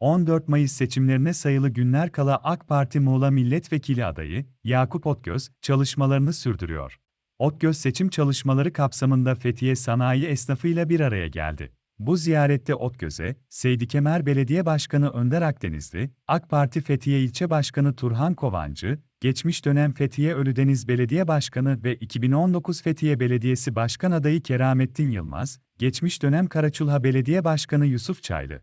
14 Mayıs seçimlerine sayılı günler kala AK Parti Muğla Milletvekili adayı Yakup Otgöz çalışmalarını sürdürüyor. Otgöz seçim çalışmaları kapsamında Fethiye sanayi esnafıyla bir araya geldi. Bu ziyarette Otgöz'e, Seydi Kemer Belediye Başkanı Önder Akdenizli, AK Parti Fethiye İlçe Başkanı Turhan Kovancı, geçmiş dönem Fethiye Ölüdeniz Belediye Başkanı ve 2019 Fethiye Belediyesi Başkan adayı Keramettin Yılmaz, geçmiş dönem Karaçulha Belediye Başkanı Yusuf Çaylı,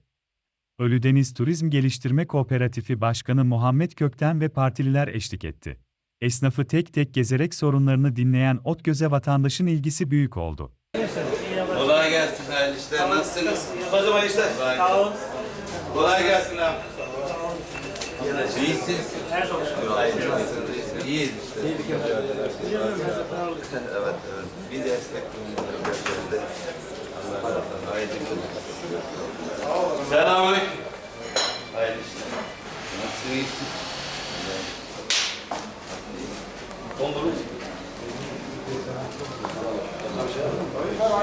Ölüdeniz Turizm Geliştirme Kooperatifi Başkanı Muhammed Kökten ve partililer eşlik etti. Esnafı tek tek gezerek sorunlarını dinleyen Otgöz'e vatandaşın ilgisi büyük oldu. Kolay gelsin hayırlı işler. Nasılsınız? Hocam hayırlı işler. Kolay Sağ olun. Kolay gelsin abi. İyisiniz. Her çok şükür. Hayırlı olsun. İyiyiz işte. Evet, evet. Bir destek olsun. Selamünaleyküm. Nasılsın? iyisin?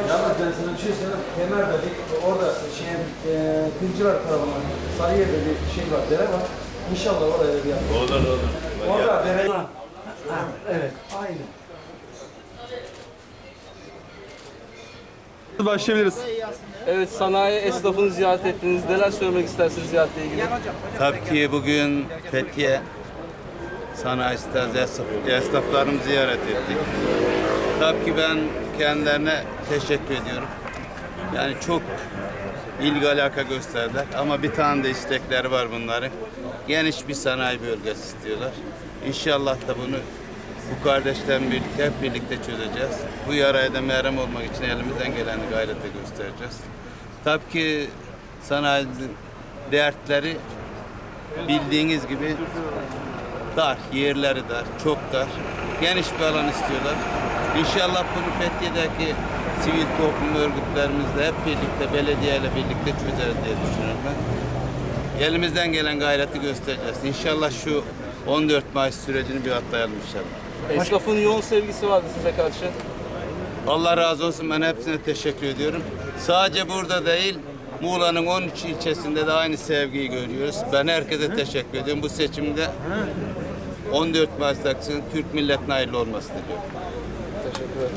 Yalnız ben sana bir şey söyleyeyim. Orada şey, e, Kıncılar tarafından Sarıyer'de bir şey var, dere var. İnşallah oraya bir yapalım. Olur olur. Orada dere... Ha, evet, aynen. Başlayabiliriz. Evet, sanayi esnafını ziyaret ettiniz. Neler söylemek istersiniz ziyaretle ilgili? Tabii ki bugün Fethiye Sanayi esnaf- esnaflarını ziyaret ettik. Tabii ki ben kendilerine teşekkür ediyorum. Yani çok ilgi alaka gösterdiler ama bir tane de istekleri var bunların. Geniş bir sanayi bölgesi istiyorlar. İnşallah da bunu bu kardeşlerin birlikte hep birlikte çözeceğiz. Bu yaraya da merhem olmak için elimizden geleni gayrete göstereceğiz. Tabii ki sanayinin dertleri bildiğiniz gibi dar, yerleri dar, çok dar. Geniş bir alan istiyorlar. İnşallah bunu Fethiye'deki sivil toplum örgütlerimizle hep birlikte, belediyeyle birlikte çözeriz diye düşünüyorum ben. Elimizden gelen gayreti göstereceğiz. İnşallah şu 14 Mayıs sürecini bir atlayalım inşallah. Esnafın yoğun sevgisi vardı size karşı. Allah razı olsun ben hepsine teşekkür ediyorum. Sadece burada değil, Muğla'nın 13 ilçesinde de aynı sevgiyi görüyoruz. Ben herkese teşekkür ediyorum. Bu seçimde 14 Mayıs Türk milletine hayırlı olması diliyorum. Teşekkür ederim.